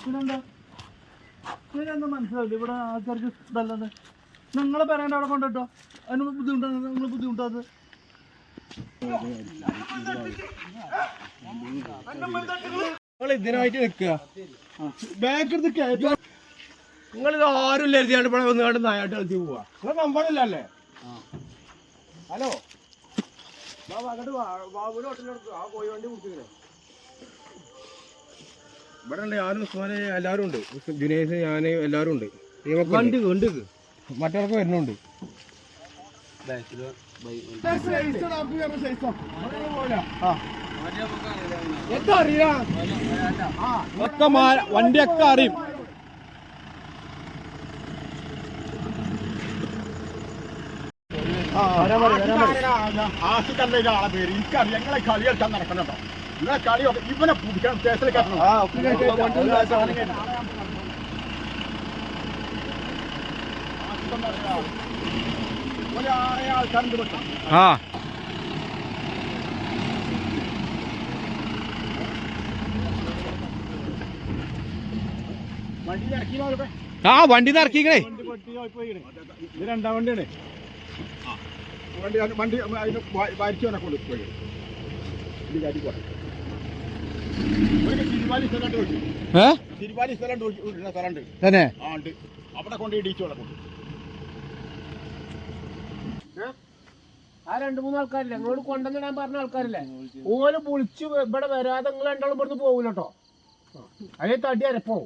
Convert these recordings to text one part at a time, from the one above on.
പിന്നെന്താ? പിന്നെന്താ മനസ്സിലാവില്ല. ഇവിടെ ആൾക്കാർക്ക് ഇതല്ലാതെ നിങ്ങളെ പറയാൻ അവിടെ കൊണ്ടിട്ടോ അതിന് ബുദ്ധിമുട്ടാണ്. നിങ്ങൾ ബുദ്ധിമുട്ടാത് ഇത് ആരും ഇല്ല എഴുതിയാണ്ട് ഇവിടെ ഒന്ന് കണ്ട് നായാട്ട് കളിച്ച് പോവാ. നിങ്ങൾ നമ്പറില്ലല്ലേ ഹലോ. ബാബു അങ്ങോട്ട് ബാബുവിന്റെ ഹോട്ടലിലെടുത്തു ആ കോഴി വണ്ടി കുടിച്ചില്ലേ ഇവിടെ ഉണ്ട് ഞാനും ഉസ്മാനെ എല്ലാവരും ഉണ്ട് ദിനേശ് ഞാൻ എല്ലാവരും ഉണ്ട് വണ്ടി ഉണ്ട് മറ്റവർക്ക് വരുന്നുണ്ട് എന്താ അറിയാം വണ്ടിയൊക്കെ അറിയും ആസിക്കല്ലേ ആളെ പേര് എനിക്കറിയാം ഞങ്ങളെ കളി കളിക്കാൻ ഇവനെ പിടിക്കണം ഒരാളെ ആൾക്കാരുണ്ട് ആ വണ്ടി ഇറക്കിയോ ആ വണ്ടി ഇറക്കിക്കണേ ഇത് രണ്ടാം വണ്ടിയാണ് വണ്ടി വണ്ടി അതിന് വാരിച്ചു തന്നെ തന്നെ? ആ ഉണ്ട്. അവിടെ കൊണ്ട് ഇടിച്ചോളെ കൊണ്ട് ആ രണ്ട് മൂന്ന് ആൾക്കാരില്ല? നിങ്ങളോട് കൊണ്ടുവന്നിടാൻ പറഞ്ഞ ആൾക്കാരില്ലേ? ഓൽ വിളിച്ച് ഇവിടെ വരാതെ നിങ്ങൾ രണ്ടാളും ഇവിടുന്ന് പോകൂല കേട്ടോ അതേ തടി അരപ്പോ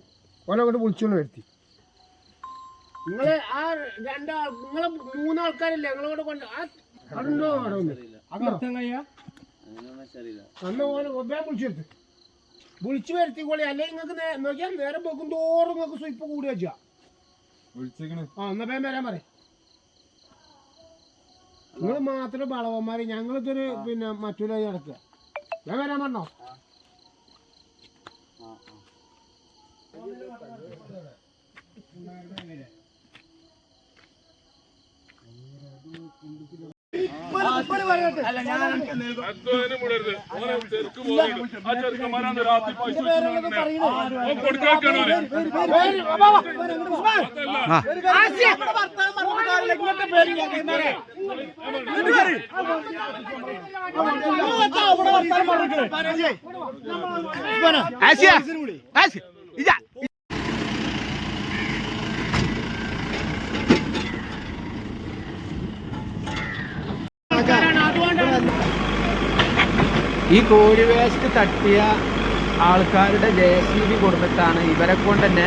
ഓല കൊണ്ട് വിളിച്ചോണ്ട് വരുത്തി. നിങ്ങൾ ആ രണ്ടാൾ നിങ്ങളെ മൂന്നാൾക്കാരില്ലേ നിങ്ങളോട് കൊണ്ട് ആ അതുണ്ടോ അവിടെ ഒന്ന് അന്ന് ഓല ഒബേ വിളിച്ചു വരുത്തി. വിളിച്ചു വരുത്തിക്കോളി. അല്ലെങ്കിൽ നിങ്ങൾക്ക് നോക്കിയാ നേരം പോക്കും തോറും നിങ്ങൾക്ക് സ്വയ്പ് കൂടി വെച്ചാ. ആ എന്നാ വരാൻ പറയും. നിങ്ങൾ മാത്രം വളവന്മാര്. ഞങ്ങളിതൊരു പിന്നെ മറ്റുള്ള നടക്കുക ഞാൻ വരാൻ പറഞ്ഞോ? അധ്വാനം വിടരുത്. ഓനെ ഈ കോഴി വേസ്റ്റ് തട്ടിയ ആൾക്കാരുടെ ജെ സി ബി കൊടുത്തിട്ടാണ് ഇവരെ കൊണ്ട് തന്നെ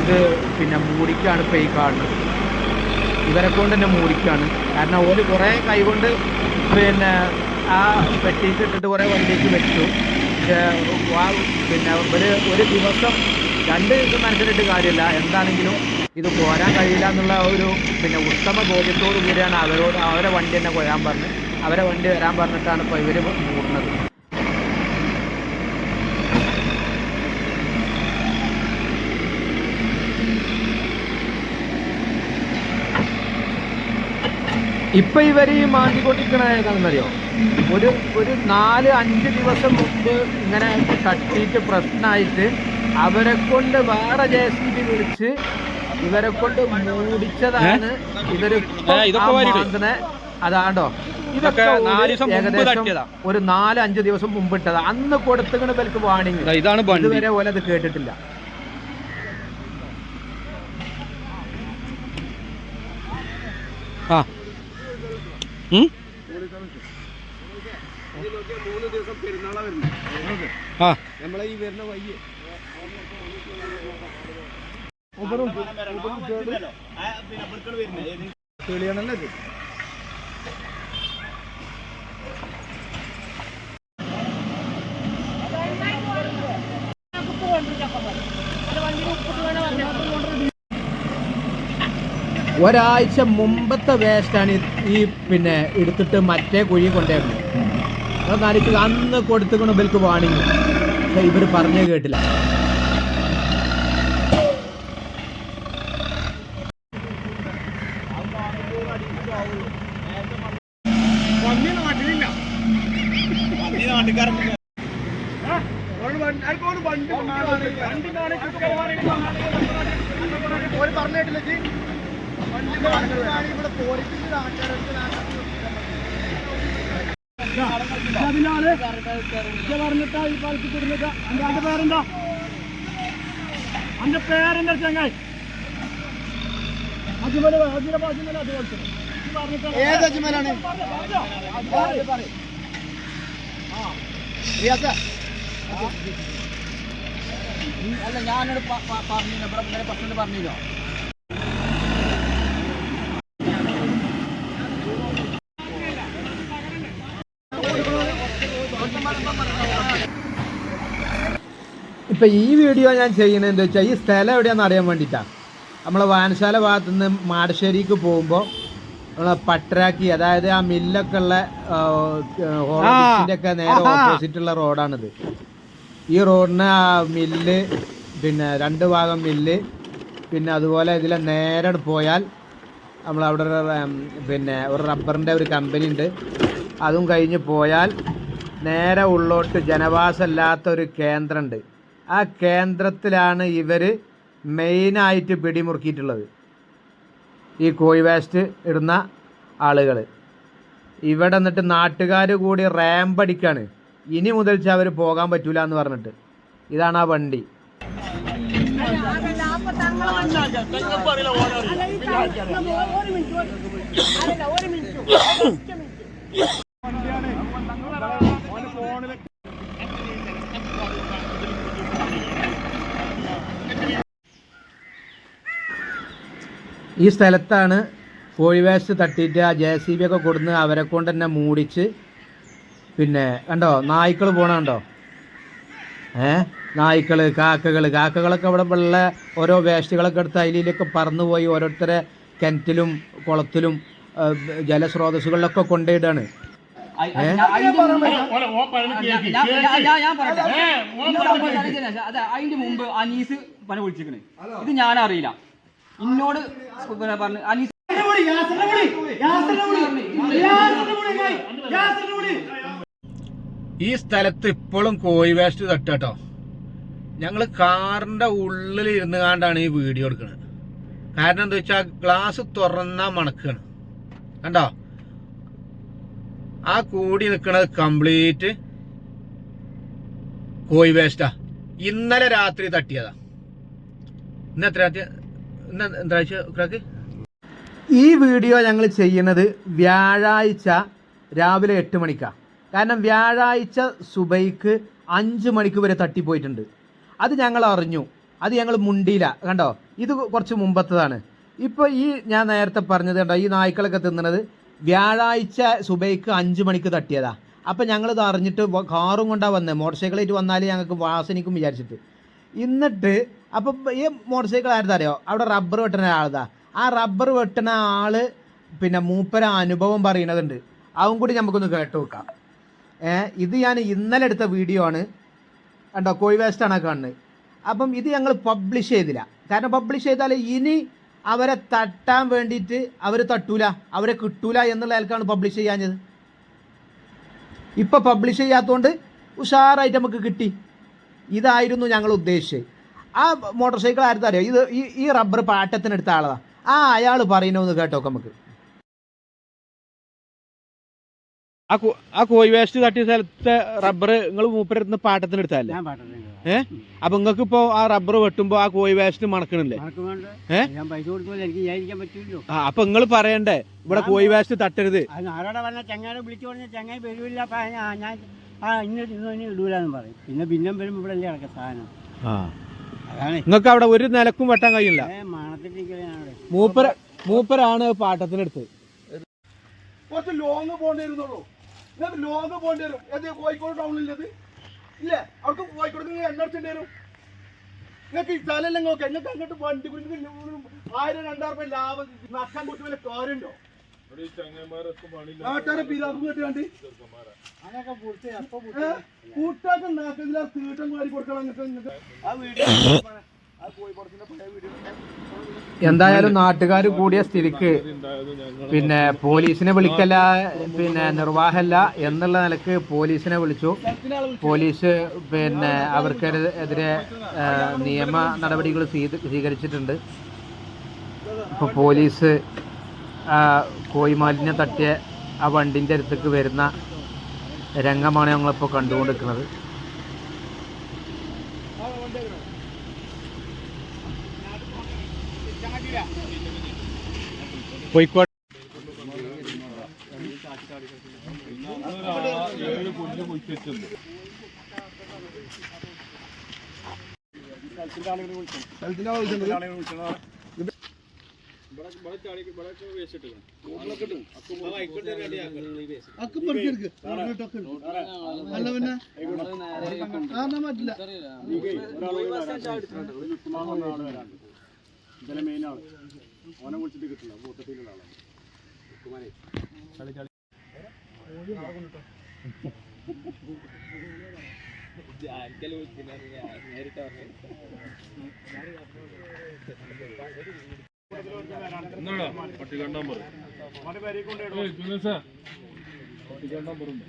ഇത് പിന്നെ മൂടിക്കാണ് ഇപ്പോൾ ഈ കാണുന്നത്. ഇവരെ കൊണ്ട് തന്നെ മൂടിക്കാണ്. കാരണം ഓര് കുറേ കൈകൊണ്ട് പിന്നെ ആ പെട്ടിക്ക് ഇട്ടിട്ട് കുറേ വണ്ടിക്ക് വെച്ചു. പിന്നെ ഒരു ഒരു ദിവസം രണ്ട് ദിവസം മനസ്സിലിട്ട് കാര്യമില്ല. എന്താണെങ്കിലും ഇത് പോരാൻ കഴിയില്ല എന്നുള്ള ഒരു പിന്നെ ഉത്തമ ബോധ്യത്തോടു കൂടിയാണ് അവരോട് അവരെ വണ്ടി തന്നെ കൊയ്യാൻ പറഞ്ഞ് അവരെ വണ്ടി വരാൻ പറഞ്ഞിട്ടാണ് ഇപ്പോൾ ഇവർ മൂടുന്നത്. ഇപ്പൊ ഇവർ ഈ മാറ്റിക്കൊണ്ടിരിക്കണ ഏതാണെന്നറിയോ? ഒരു ഒരു നാല് അഞ്ച് ദിവസം മുമ്പ് ഇങ്ങനെ തട്ടിയിട്ട് പ്രശ്നമായിട്ട് അവരെ കൊണ്ട് വേറെ ജെ സി ബി വിളിച്ച് ഇവരെ കൊണ്ട് മൂടിച്ചതാണ് ഇവർ അതാണ്ടോ? ഇതൊക്കെ ഏകദേശം ഒരു നാല് അഞ്ച് ദിവസം മുമ്പ് ഇട്ടതാ. അന്ന് കൊടുത്തങ്ങനെ ഇവർക്ക് വാണിങ്. ഇതുവരെ പോലെ അത് കേട്ടിട്ടില്ല. ആ. നമ്മളെ ഈ വരുന്ന വയ്യ തെളിയണല്ലേ ഇത്? ഒരാഴ്ച മുമ്പത്തെ വേസ്റ്റാണ് ഈ പിന്നെ എടുത്തിട്ട് മറ്റേ കുഴി കൊണ്ടുവരുന്നത്. അതൊന്നാലിക്ക് അന്ന് കൊടുത്തുകൊണ്ട് ഇവർക്ക് വാണിങ് പക്ഷെ ഇവർ പറഞ്ഞു കേട്ടില്ല. പന്നി നാട്ടിലില്ല. അതിനാണ് പറഞ്ഞിട്ടാ അന്റെ പേരെന്താ ചങ്ങായി അജ്മല അജിമല അജ്മല അത് കൊടുത്തു ഏത് അല്ല ഞാനോട് പറഞ്ഞു ഇവിടെ പ്രശ്നം പറഞ്ഞില്ലോ ഇപ്പം ഈ വീഡിയോ ഞാൻ ചെയ്യുന്നത് എന്താ വെച്ചാൽ ഈ സ്ഥലം എവിടെയാണെന്ന് അറിയാൻ വേണ്ടിയിട്ടാണ് നമ്മൾ വാനശാല ഭാഗത്തു നിന്ന് മാടശ്ശേരിക്ക് പോകുമ്പോൾ നമ്മളെ പട്ടരാക്കി അതായത് ആ മില്ലൊക്കെ ഉള്ള ഒക്കെ നേരെ ഓപ്പോസിറ്റ് ഉള്ള റോഡാണിത്. ഈ റോഡിന് ആ മില്ല് പിന്നെ രണ്ട് ഭാഗം മില്ല് പിന്നെ അതുപോലെ ഇതിലെ നേരെ പോയാൽ നമ്മൾ അവിടെ പിന്നെ ഒരു റബ്ബറിന്റെ ഒരു കമ്പനി ഉണ്ട്. അതും കഴിഞ്ഞ് പോയാൽ നേരെ ഉള്ളോട്ട് ജനവാസമില്ലാത്ത ഒരു കേന്ദ്രമുണ്ട്. ആ കേന്ദ്രത്തിലാണ് ഇവർ മെയിനായിട്ട് പിടിമുറുക്കിയിട്ടുള്ളത്. ഈ കോഴി വേസ്റ്റ് ഇടുന്ന ആളുകൾ ഇവിടെ നിന്നിട്ട് നാട്ടുകാർ കൂടി റാമ്പടിക്കാണ് ഇനി മുതൽ അവർ പോകാൻ പറ്റൂല എന്ന് പറഞ്ഞിട്ട്. ഇതാണ് ആ വണ്ടി. ഈ സ്ഥലത്താണ് കോഴി വേസ്റ്റ് തട്ടിയിട്ട് ആ ജെ സി ബി ഒക്കെ കൊടുന്ന് അവരെ കൊണ്ട് തന്നെ മൂടിച്ച് പിന്നെ കണ്ടോ നായ്ക്കൾ പോണുണ്ടോ ഏ? നായ്ക്കൾ കാക്കകൾ കാക്കകളൊക്കെ അവിടെ ഉള്ള ഓരോ വേസ്റ്റുകളൊക്കെ എടുത്ത് അതിലൊക്കെ പറന്നുപോയി ഓരോരുത്തരെ കിണറ്റിലും കുളത്തിലും ജലസ്രോതസ്സുകളിലൊക്കെ കൊണ്ടുപോയിടാണ്. അതിന്റെ മുമ്പ് അനീസ് പന വിളിച്ചിക്കണ് ഇത് ഞാൻ അറിയില്ല ഇന്നോട് പറഞ്ഞു. അലി ഈ സ്ഥലത്ത് ഇപ്പോഴും കോഴി വേസ്റ്റ് തട്ടാട്ടോ ഞങ്ങൾ കാറിന്റെ ഉള്ളിൽ ഇരുന്ന് കാണ്ടാണ് ഈ വീഡിയോ എടുക്കുന്നത് കാരണം എന്താ വെച്ചാൽ ഗ്ലാസ് തുറന്നാ മണക്കാണ്. കണ്ടോ? ആ കൂടി നിൽക്കുന്നത് കംപ്ലീറ്റ് കോഴി വേസ്റ്റാ. ഇന്നലെ രാത്രി തട്ടിയതാ. ഇന്ന് എത്ര രാത്രി? ഈ വീഡിയോ ഞങ്ങൾ ചെയ്യുന്നത് വ്യാഴാഴ്ച രാവിലെ എട്ട് മണിക്കാണ് കാരണം വ്യാഴാഴ്ച സുബൈക്ക് അഞ്ച് മണിക്ക് വരെ തട്ടിപ്പോയിട്ടുണ്ട്. അത് ഞങ്ങൾ അറിഞ്ഞു. അത് ഞങ്ങൾ മുണ്ടിയില്ല കണ്ടോ? ഇത് കുറച്ച് മുമ്പത്തതാണ്. ഇപ്പോൾ ഈ ഞാൻ നേരത്തെ പറഞ്ഞത് കണ്ടോ? ഈ നായ്ക്കളൊക്കെ തിന്നണത് വ്യാഴാഴ്ച സുബൈക്ക് അഞ്ച് മണിക്ക് തട്ടിയതാ. അപ്പം ഞങ്ങളിത് അറിഞ്ഞിട്ട് കാറും കൊണ്ടാണ് വന്നത് മോട്ടോർ സൈക്കിളായിട്ട് വന്നാൽ ഞങ്ങൾക്ക് വാസനിക്കും വിചാരിച്ചിട്ട്. എന്നിട്ട് അപ്പം ഈ മോട്ടോർ സൈക്കിൾ ആരുടെ അറിയോ അവിടെ റബ്ബർ വെട്ടുന്ന ആളതാ ആ റബ്ബർ വെട്ടുന്ന ആൾ പിന്നെ മൂപ്പര അനുഭവം പറയണതുണ്ട് അവൻ കൂടി നമുക്കൊന്ന് കേട്ട് വെക്കാം ഇത് ഞാൻ ഇന്നലെ എടുത്ത വീഡിയോ ആണ്. കണ്ടോ? കോഴി വേസ്റ്റ് ആണ് കാണുന്നത്? അപ്പം ഇത് ഞങ്ങൾ പബ്ലിഷ് ചെയ്തില്ല. കാരണം പബ്ലിഷ് ചെയ്താൽ ഇനി അവരെ തട്ടാൻ വേണ്ടിയിട്ട് അവർ തട്ടൂല. അവരെ കിട്ടൂല എന്നുള്ള ആൾക്കാണ് പബ്ലിഷ് ചെയ്യാഞ്ഞത്. ഇപ്പം പബ്ലിഷ് ചെയ്യാത്തതുകൊണ്ട് ഉഷാറായിട്ട് നമുക്ക് കിട്ടി. ഇതായിരുന്നു ഞങ്ങൾ ഉദ്ദേശിച്ചത്. ആ മോട്ടോർ സൈക്കിൾ ആരുടെ അറിയാം ഇത് ഈ ഈ റബ്ബർ പാട്ടത്തിനെടുത്ത ആളതാ. ആ അയാൾ പറയുന്നൊന്ന് കേട്ടോ നമുക്ക്. ആ കോഴി വേസ്റ്റ് തട്ടിയ സ്ഥലത്തെ റബ്ബർ നിങ്ങൾ മൂപ്പരടുത്ത് പാട്ടത്തിന് എടുത്തല്ലേ ഞാൻ പാട്ടല്ലേ ഏ? അപ്പൊ നിങ്ങൾക്ക് ഇപ്പോ ആ റബ്ബർ വെട്ടുമ്പോ ആ കോഴി വേസ്റ്റ് മണക്കണില്ലേ? ആ അപ്പൊ നിങ്ങൾ പറയണ്ടേ? ഇവിടെ കോഴി വേസ്റ്റ് തട്ടരുത്. ആ ഇന്ന് ഇന്ന് ഇനി ഇടൂലെന്ന് പറയും. പിന്നെ പിന്നെ വരുമ്പോൾ ഇവിടെ അല്ലേ കിടക്കുക സാധനം നിങ്ങൾക്ക് അവിടെ ഒരു നിലക്കും വെട്ടാൻ കഴിയില്ല. മൂപ്പര മൂപ്പരാണ് പാട്ടത്തിനെടുത്ത്. കുറച്ച് ലോങ് പോകേണ്ടി വരുന്നുള്ളൂ. നിങ്ങൾക്ക് ലോങ് പോകേണ്ടി വരും. ഏത് കോഴിക്കോട് ടൗണിലത് ഇല്ലേ? അവർക്ക് കോഴിക്കോട് നിങ്ങൾ എണ്ണടിച്ചിട്ട് വരും. നിങ്ങൾക്ക് സ്ഥലമെല്ലാം നോക്കാം നിങ്ങൾക്ക് അങ്ങോട്ട് വണ്ടി കുറിച്ച് ആയിരം രണ്ടായിരം രൂപ ലാഭം നഷ്ടം കുറച്ച് വല്ല കാര്യമുണ്ടോ? നാട്ടുകാരെ കൂട്ടാക്കം തീട്ടം കൊടുക്കണം ആ വീഡിയോ എന്തായാലും നാട്ടുകാർ കൂടിയ സ്ഥിതിക്ക് പിന്നെ പോലീസിനെ വിളിക്കല്ല പിന്നെ നിർവാഹമല്ല എന്നുള്ള നിലയ്ക്ക് പോലീസിനെ വിളിച്ചു. പോലീസ് പിന്നെ അവർക്കെതിരെ നിയമ നടപടികൾ സ്വീകരിച്ചിട്ടുണ്ട്. ഇപ്പൊ പോലീസ് ആ, കോഴിമാലിന്യം തട്ടിയ ആ വണ്ടിന്റെ അടുത്തേക്ക് വരുന്ന രംഗമാണ് ഞങ്ങളിപ്പോൾ കണ്ടുകൊണ്ടിരിക്കുന്നത് കോഴിക്കോട് ഏഴ് വിളിച്ചു കുഴിച്ചിട്ടുണ്ട് പെറുക്കിയെടുക്ക്. ഇട്ടൊക്കെ ഇട്. അല്ല പിന്നെ? പറ്റില്ല ഇതിലെ ആൾ ഓനെ വിളിച്ചിട്ട് കിട്ടില്ല കൂട്ടത്തിലുള്ള ആളാണ് എന്നാടാ പട്ടിക നമ്പർ പട്ടിക നമ്പർ ഉണ്ട്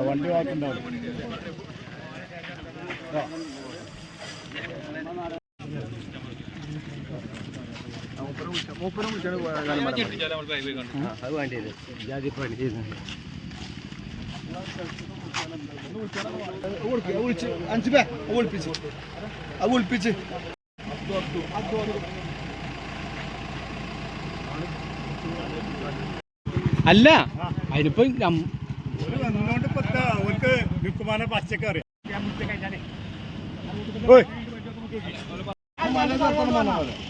വണ്ടി വിളിച്ചു പറയുന്നില്ല കേട്ടോ വണ്ടി വാക്കുണ്ടാവും വിളിച്ച് അഞ്ച് പേ വിളിപ്പിച്ച് അത് വിളിപ്പിച്ച് അല്ല അതിനിപ്പോ പച്ചക്കറി നമ്പർ